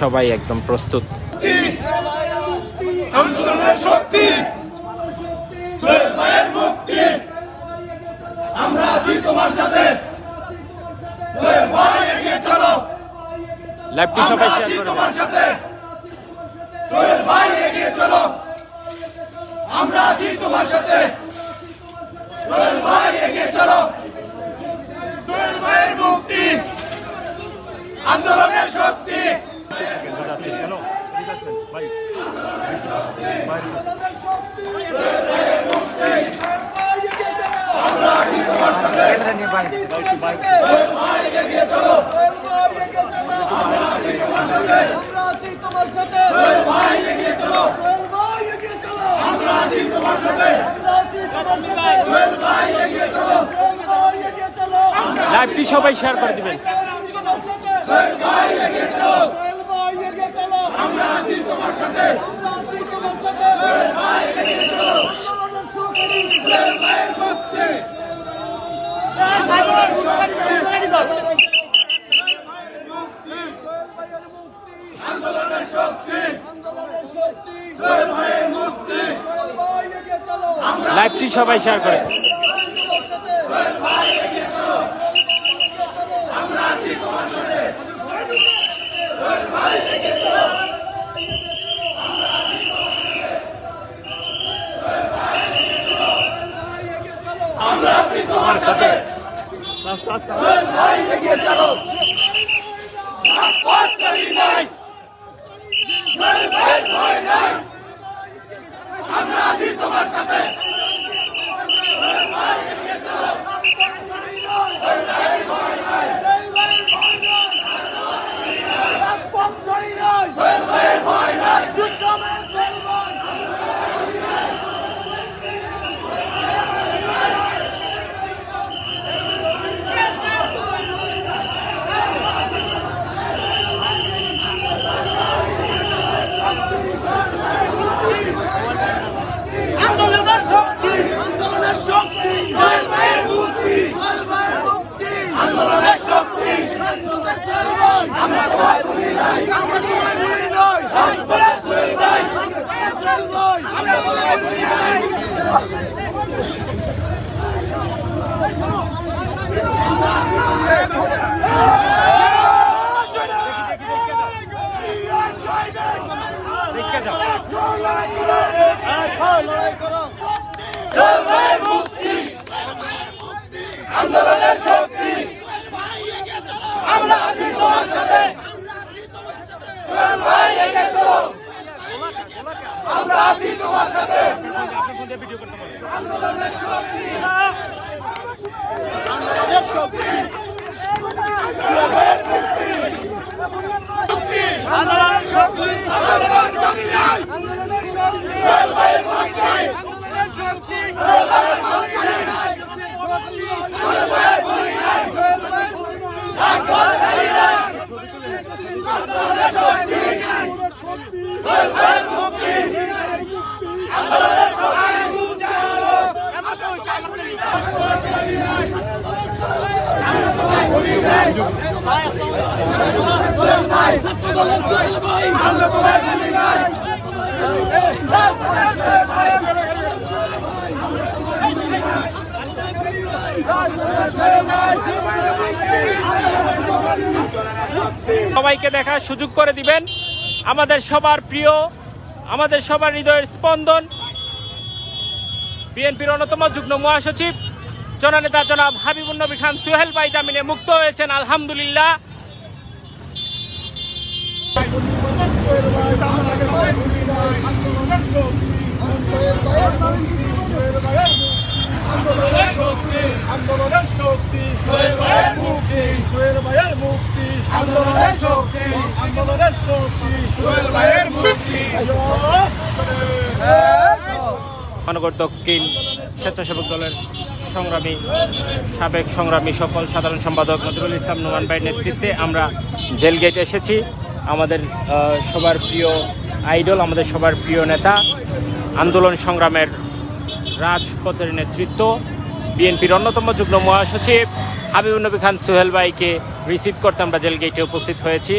সবাই একদম প্রস্তুত। আন্দোলনের শক্তি। সোহেল মুক্তি। আমরা আছি তোমার সাথে। এগিয়ে চলো। লাইভটি সবাই শেয়ার করে তোমার সাথে। সোহেল ভাই এগিয়ে চলো। আমরা আছি তোমার সাথে। সোহেল ভাই এগিয়ে চলো সোহেল ভাইয়ের মুক্তি আন্দোলনের শক্তি। আমরা আছি তোমার সাথে। সোহেল ভাই এগিয়ে চলো সোহেল ভাই এগিয়ে চলো আমরা আছি তোমার সাথে আমরা আছি তোমার সাথে সোহেল ভাই এগিয়ে চলো সোহেল ভাই এগিয়ে চলো লাইভটি সবাই শেয়ার করে দিবেন। আমরা আছি তোমার সাথে সোহেল ভাই এগিয়ে চলো। সোহেল ভাই এগিয়ে চলো। আমরা আছি তোমার সাথে। আমরা আছি তোমার সাথে। সোহেল ভাই এগিয়ে চলো। আন্দোলনের শক্তি। সোহেল ভাইয়ের মুক্তি আন্দোলনের শক্তি। আন্দোলনের শক্তি ভাইয়ের মুক্তি। সোহেল ভাই এগিয়ে চলো। লাইভটি সবাই শেয়ার করে তোমার সাথে আমরা আছি তোমার সাথে। ভাই এগিয়ে চলো। চালিয়ে নাই। ভয় নাই। আমরা আছি তোমার সাথে সোহেল ভাইয়ের ভয় নাই আন্দোলনের শক্তি আন্দোলনের শক্তি সোহেল ভাইয়ের মুক্তি সোহেল ভাইয়ের মুক্তি আন্দোলনের শক্তি রাজপথের সোহেল ভাই আমরা তোমায় ভুলি নাই আমরা তোমায় ভুলি নয় রাজপথের সোহেল ভাই রাজপথের সোহেল ভাই আমরা তোমায় ভুলি নাই সোহেল ভাইয়ের মুক্তি আন্দোলনের শক্তি আমরা আছি তোমার সাথে সোহেল ভাই এগিয়ে চলো আমরা আছি তোমার সাথে আন্দোলনের শক্তি আন্দোলনের শক্তি নাই আন্দোলনের শক্তি সোহেল ভাইয়ের মুক্তি আন্দোলনের শক্তি সোহেল ভাইয়ের মুক্তি সোহেল ভাইয়ের ভুলি নাই রাজপথ চালিয়ে নাই আন্দোলনের শক্তি সোহেল ভাইয়ের মুক্তি আন্দোলনের শক্তি আমরা তোমায় ভুলি নাই সবাইকে দেখার সুযোগ করে দিবেন। আমাদের সবার প্রিয়, আমাদের সবার হৃদয়ের স্পন্দন। বিএনপির অন্যতম যুগ্ম মহাসচিব, জননেতা জনাব হাবিবুল নবী খান সুহেল ভাই জামিনে মুক্ত হয়েছেন, আলহামদুলিল্লাহ। আন্দোলনের দক্ষিণ স্বেচ্ছাসেবক দলের সংগ্রামী, সাবেক সংগ্রামী সফল সাধারণ সম্পাদক নজরুল ইসলাম নোমান ভাইয়ের নেতৃত্বে আমরা জেল গেট এসেছি। আমাদের সবার প্রিয় আইডল, আমাদের সবার প্রিয় নেতা, আন্দোলন সংগ্রামের রাজপথের নেতৃত্ব, বিএনপির অন্যতম যুগ্ম মহাসচিব হাবিবুল নবী খান সোহেল ভাইকে রিসিভ করতে আমরা জেল গেটে উপস্থিত হয়েছি।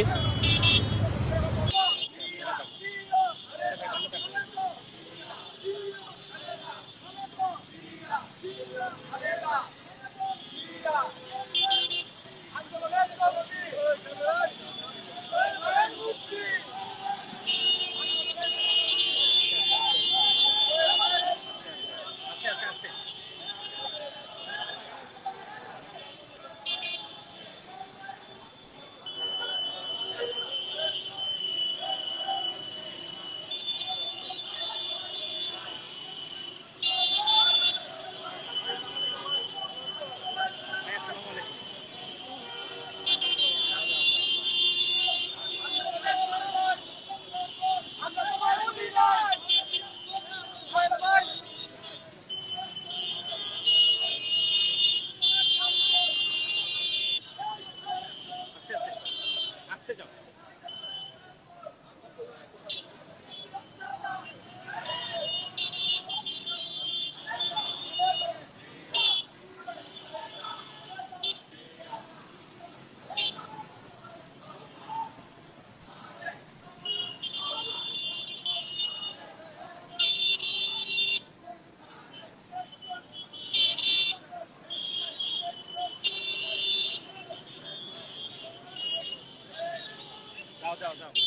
Tchau.